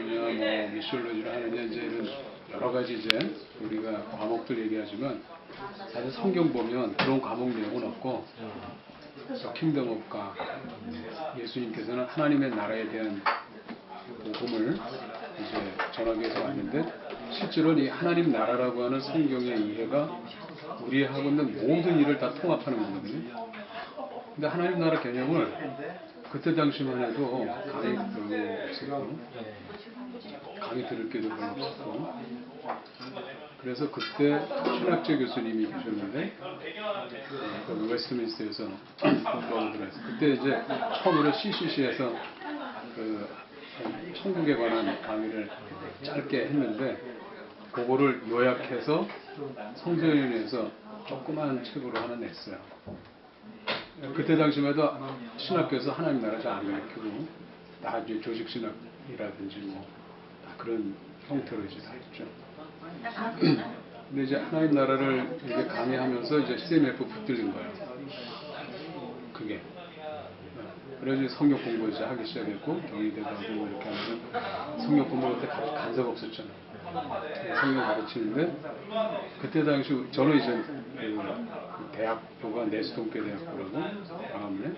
하느냐, 뭐 미시올로지를 하느냐 이제 이런 여러 가지 이제 우리가 과목들 얘기하지만 사실 성경 보면 그런 과목 내용은 없고 킹덤 가 예수님께서는 하나님의 나라에 대한 복음을 이제 전하기 위해서 왔는데 실제로 이 하나님 나라라고 하는 성경의 이해가 우리 하고 있는 모든 일을 다 통합하는 거거든요. 근데 하나님 나라 개념을 그때 당시만 해도 강의 별로 없었고 강의 들을 게도 별로 없었고 그래서 그때 신학재 교수님이 계셨는데 어, 그 웨스트민스터에서 공부하고. 그때 이제 처음으로 CCC에서 그 천국에 관한 강의를 짧게 했는데 그거를 요약해서 성서연에서 조그마한 책으로 하나 냈어요. 그때 당시만 해도 신학교에서 하나님 나라 잘 안 가르치고 다 이제 조직 신학이라든지 뭐다 그런 형태로 이제 다 했죠. 근데 이제 하나님 나라를 이렇게 강의하면서 이제 CMF 붙들린 거예요. 그게. 그래서 이제 성경 공부 이제 하기 시작했고 경희대도 하고 뭐 이렇게 하면서 성경 공부 그때 간- 간섭 없었잖아요. 네, 성경 가르치는데 그때 당시 저는 이제 그 대학교가 내수동계 대학교라고 광화문에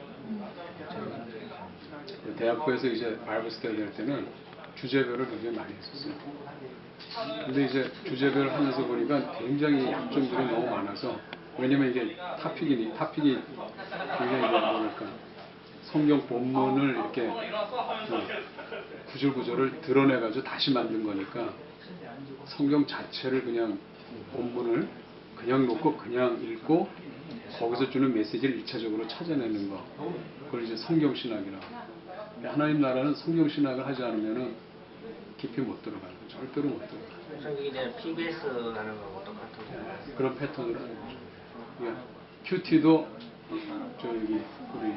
그 대학교에서 이제 바이블 스터디 할 때는 주제별을 굉장히 많이 했었어요. 근데 이제 주제별 하면서 보니까 굉장히 약점들이 너무 많아서 왜냐면 이게 타픽이니 타픽이 굉장히 뭐랄까 성경 본문을 이렇게 그 구절구절을 드러내가지고 다시 만든 거니까 성경 자체를 그냥 본문을 그냥 놓고 그냥 읽고 거기서 주는 메시지를 2차적으로 찾아내는 거. 그걸 이제 성경 신학이라고 근데 하나님 나라는 성경 신학을 하지 않으면은 깊이 못 들어가는 거예요 절대로 못 들어가요 이제 PBS 하는 거하고 똑같은 거. 그런 패턴으로 하는 거죠. 예. 큐티도 저기 우리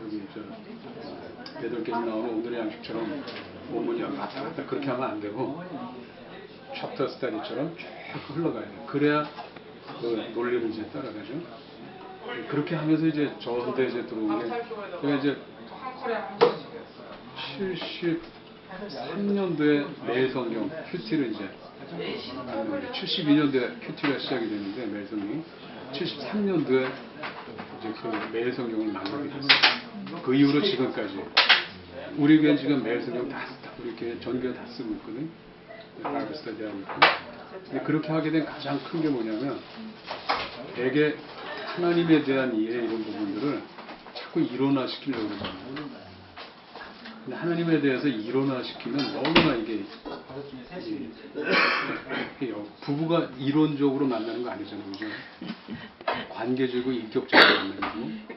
저기 저 배돌께서 나오는 오늘의 양식처럼 본문이 왔다 갔다 그렇게 하면 안 되고 챕터 스타디처럼 쭉 흘러가야 돼요. 그래야 그 논리를 이제 따라가죠. 그렇게 하면서 이제 저한테 이제 들어온 게 제가 이제 73년도에 매성경 큐티를 이제 72년도에 큐티가 시작이 됐는데 매성경이 73년도에 이제 그 매성경을 만나게 됐어요. 그 이후로 지금까지 우리 교회 지금 매성경 다 쓰- 우리 교회 전교 다 쓰고 있거든. 있고. 근데 그렇게 하게 된 가장 큰 게 뭐냐면 되게 하나님에 대한 이해 이런 부분들을 자꾸 이론화시키려고 그러잖아요. 근데 하나님에 대해서 이론화시키면 너무나 이게 부부가 이론적으로 만나는 거 아니잖아요. 그죠? 관계적이고 만나는 거고.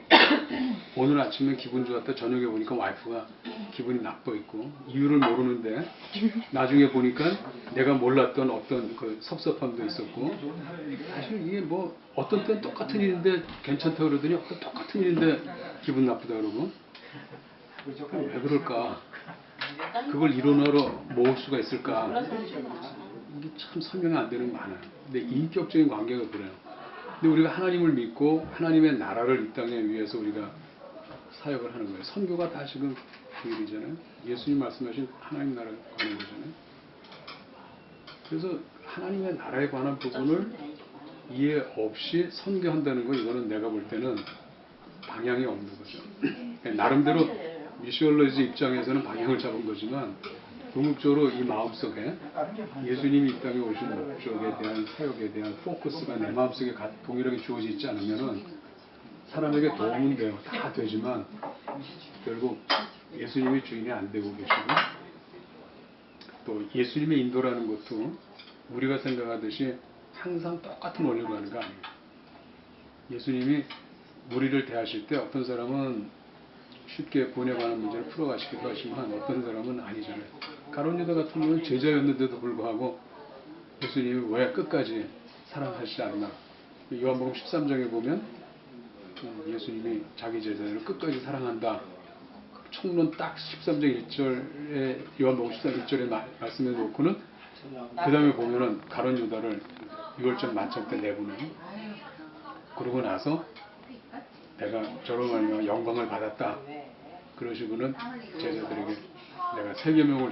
오늘 아침에 기분 좋았다. 저녁에 보니까 와이프가 기분이 나빠 있고. 이유를 모르는데 나중에 보니까 내가 몰랐던 어떤 그 섭섭함도 있었고. 사실 이게 뭐 어떤 때는 똑같은 일인데 괜찮다 그러더니 어떤 똑같은 일인데 기분 나쁘다 그러고. 왜 그럴까? 그걸 이론화로 모을 수가 있을까? 이게 참 설명이 안 되는 게 많아요. 근데 인격적인 관계가 그래요 근데 우리가 하나님을 믿고 하나님의 나라를 이 땅에 위해서 우리가 사역을 하는 거예요. 선교가 다 지금 그 일이잖아요. 예수님 말씀하신 하나님 나라에 관한 거잖아요. 그래서 하나님의 나라에 관한 부분을 이해 없이 선교한다는 거 이거는 내가 볼 때는 방향이 없는 거죠. 나름대로 미시올로지 입장에서는 방향을 잡은 거지만 궁극적으로 이 마음속에 예수님이 이 땅에 오신 목적에 대한 사역에 대한 포커스가 내 마음속에 가- 동일하게 주어져 있지 않으면은 사람에게 도움은 돼요. 다 되지만 결국 예수님이 주인이 안 되고 계시고 또 예수님의 인도라는 것도 우리가 생각하듯이 항상 똑같은 원리로 하는 거 아니에요. 예수님이 우리를 대하실 때 어떤 사람은 쉽게 관한 문제를 풀어가시기도 하지만 어떤 사람은 아니잖아요. 가론 유다 같은 경우는 제자였는데도 불구하고 예수님이 왜 끝까지 사랑하시지 않나. 요한복음 13장에 보면 음, 예수님이 자기 제자를 끝까지 사랑한다. 총론 딱 13장 1절에 요한복음 13장 1절에 말씀해 놓고는 그 다음에 보면은 가론 유다를 6월절 만점 때 내보내요. 그러고 나서 내가 말미암아 영광을 받았다. 그러시고는 제자들에게 내가 세계명을